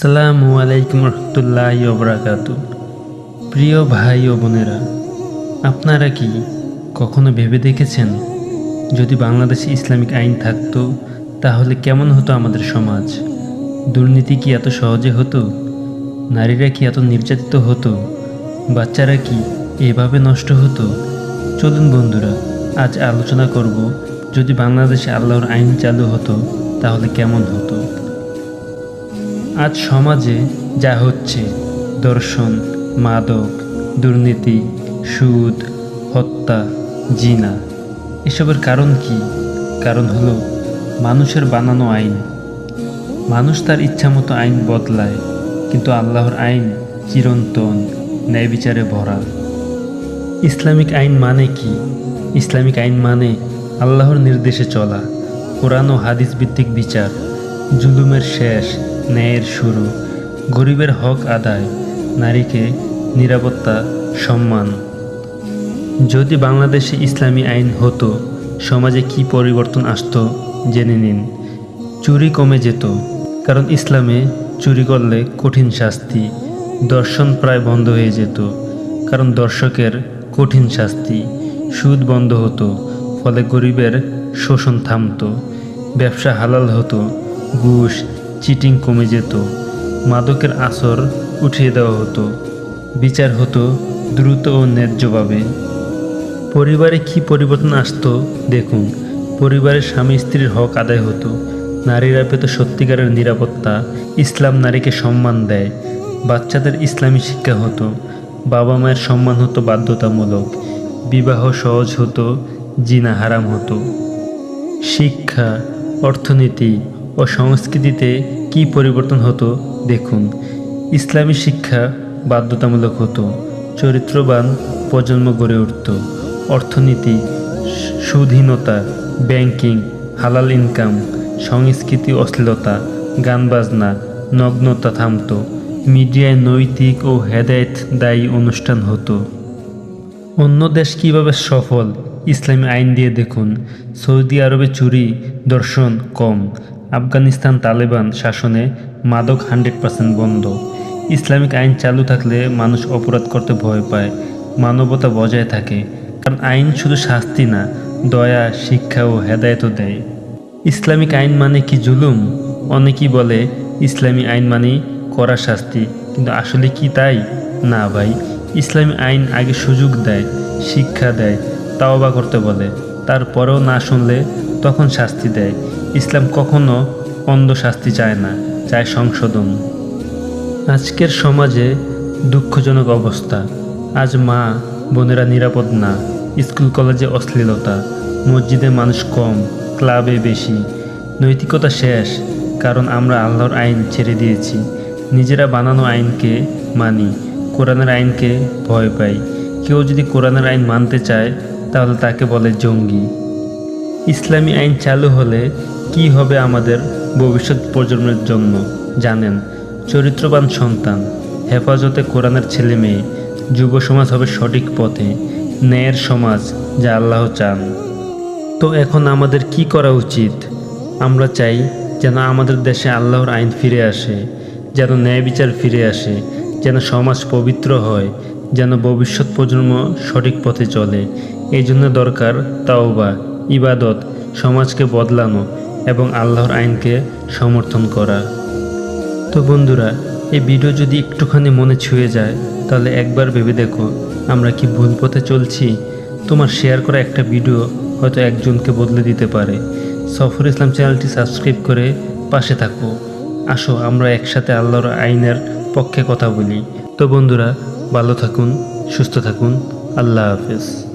আসসালামু আলাইকুম রহমতুল্লাহ ওবরাকাত প্রিয় ভাই ও বোনেরা, আপনারা কি কখনো ভেবে দেখেছেন যদি বাংলাদেশে ইসলামিক আইন থাকতো, তাহলে কেমন হতো আমাদের সমাজ? দুর্নীতি কি এত সহজে হতো? নারীরা কি এত নির্যাতিত হতো? বাচ্চারা কি এভাবে নষ্ট হতো? চলুন বন্ধুরা, আজ আলোচনা করব যদি বাংলাদেশে আল্লাহর আইন চালু হতো, তাহলে কেমন হতো? আজ সমাজে যা হচ্ছে, দর্শন, মাদক, দুর্নীতি, সুদ, হত্যা, জিনা, এসবের কারণ কি? কারণ হলো মানুষের বানানো আইন। মানুষ তার ইচ্ছামতো আইন বদলায়, কিন্তু আল্লাহর আইন চিরন্তন ন্যায় বিচারে ভরা। ইসলামিক আইন মানে কি? ইসলামিক আইন মানে আল্লাহর নির্দেশে চলা, কোরআন ও হাদিস ভিত্তিক বিচার, জুলুমের শেষ ন্যায়ের শুরু। গরিবের হক আদায়, নারীকে নিরাপত্তা, সম্মান। যদি বাংলাদেশে ইসলামী আইন হতো, সমাজে কি পরিবর্তন আসতো, জেনে নিন। চুরি কমে যেত, কারণ ইসলামে চুরি করলে কঠিন শাস্তি, দর্শন প্রায় বন্ধ হয়ে যেত, কারণ দর্শকের কঠিন শাস্তি, সুদ বন্ধ হতো, ফলে গরিবের শোষণ থামতো, ব্যবসা হালাল হতো, ঘুষ চিটিং কমে যেত। মাদকের আসর উঠিয়ে দেওয়া হতো। বিচার হতো দ্রুত ও ন্যায্যভাবে। পরিবারে কি পরিবর্তন আসতো, দেখুন। পরিবারের স্বামী স্ত্রীর হক আদায় হতো। নারীরা পেত সত্যিকারের নিরাপত্তা, ইসলাম নারীকে সম্মান দেয়। বাচ্চাদের ইসলামী শিক্ষা হতো। বাবা মায়ের সম্মান হতো বাধ্যতামূলক। বিবাহ সহজ হতো, জিনা হারাম হতো। শিক্ষা, অর্থনীতি ও সংস্কৃতিতে কি পরিবর্তন হতো? দেখুন, ইসলামী শিক্ষা বাধ্যতামূলক হতো, চরিত্রবান প্রজন্ম গড়ে উঠত, অর্থনীতি, সুধীনতা, ব্যাংকিং, হালাল ইনকাম, সংস্কৃতি অশ্লীলতা গান বাজনা নগ্নতা থামতো, মিডিয়ায় নৈতিক ও হেদায়েত দায়ী অনুষ্ঠান হতো। অন্য দেশ কীভাবে সফল? ইসলামী আইন দিয়ে দেখুন, সৌদি আরবে চুরি, দর্শন কম আফগানিস্তান তালেবান শাসনে মাদক হান্ড্রেড পার্সেন্ট বন্ধ। ইসলামিক আইন চালু থাকলে মানুষ অপরাধ করতে ভয় পায়, মানবতা বজায় থাকে। কারণ আইন শুধু শাস্তি না, দয়া, শিক্ষা ও হেদায়তও দেয়। ইসলামিক আইন মানে কি জুলুম? অনেকেই বলে, ইসলামী আইন মানে কড়া শাস্তি। কিন্তু আসলে কি তাই? না ভাই, ইসলামী আইন আগে সুযোগ দেয়, শিক্ষা দেয়, তাওবা করতে বলে। তারপরেও না শুনলে তখন শাস্তি দেয়। ইসলাম কখনো অন্ধ শাস্তি চায় না, চায় সংশোধন। আজকের সমাজে দুঃখজনক অবস্থা। আজ মা বোনেরা নিরাপদ না, স্কুল কলেজে অশ্লীলতা, মসজিদে মানুষ কম, ক্লাবে বেশি। নৈতিকতা শেষ, কারণ আমরা আল্লাহর আইন ছেড়ে দিয়েছি। নিজেরা বানানো আইনকে মানি, কোরআনের আইনকে ভয় পাই। কেউ যদি কোরআনের আইন মানতে চায়, তাহলে তাকে বলে জঙ্গি। ইসলামী আইন চালু হলে কি হবে আমাদের ভবিষ্যৎ প্রজন্মের জন্য? জানেন, চরিত্রবান সন্তান, হেফাজতে কোরআনের ছেলে মেয়ে, যুব সমাজ হবে সঠিক পথে, ন্যায়ের সমাজ যা আল্লাহ চান। তো এখন আমাদের কি করা উচিত? আমরা চাই যেন আমাদের দেশে আল্লাহর আইন ফিরে আসে, যেন ন্যায় বিচার ফিরে আসে, যেন সমাজ পবিত্র হয়, যেন ভবিষ্যৎ প্রজন্ম সঠিক পথে চলে। এই জন্য দরকার তাওবা। ইবাদত সমাজকে বদলানো এবং আল্লাহর আইনকে সমর্থন করা। তো বন্ধুরা, এই ভিডিও যদি একটুখানি মনে ছুঁয়ে যায়, তাহলে একবার ভেবে দেখো আমরা কি ভুল পথে চলছি। তোমার শেয়ার করা একটা ভিডিও হয়তো একজনকে বদলে দিতে পারে। সফর ইসলাম চ্যানেলটি সাবস্ক্রাইব করে পাশে থাকো। আসো, আমরা একসাথে আল্লাহর আইনের পক্ষে কথা বলি। তো বন্ধুরা, ভালো থাকুন, সুস্থ থাকুন। আল্লাহ হাফেজ।